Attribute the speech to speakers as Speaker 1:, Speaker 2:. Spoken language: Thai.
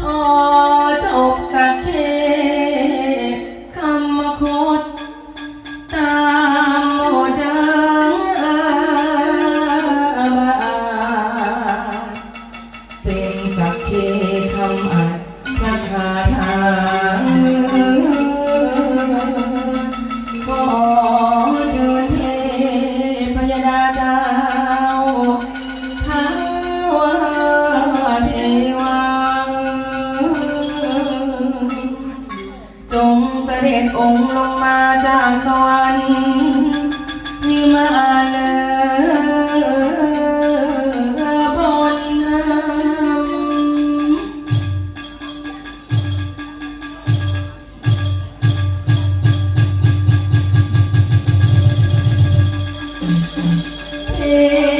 Speaker 1: โอจบสักเทคำมโคตรตามโมเดิมเออเป็นสักเทคำอา จงเสด็จองค์ลงมาจากสวรรค์นิมาเลยบนน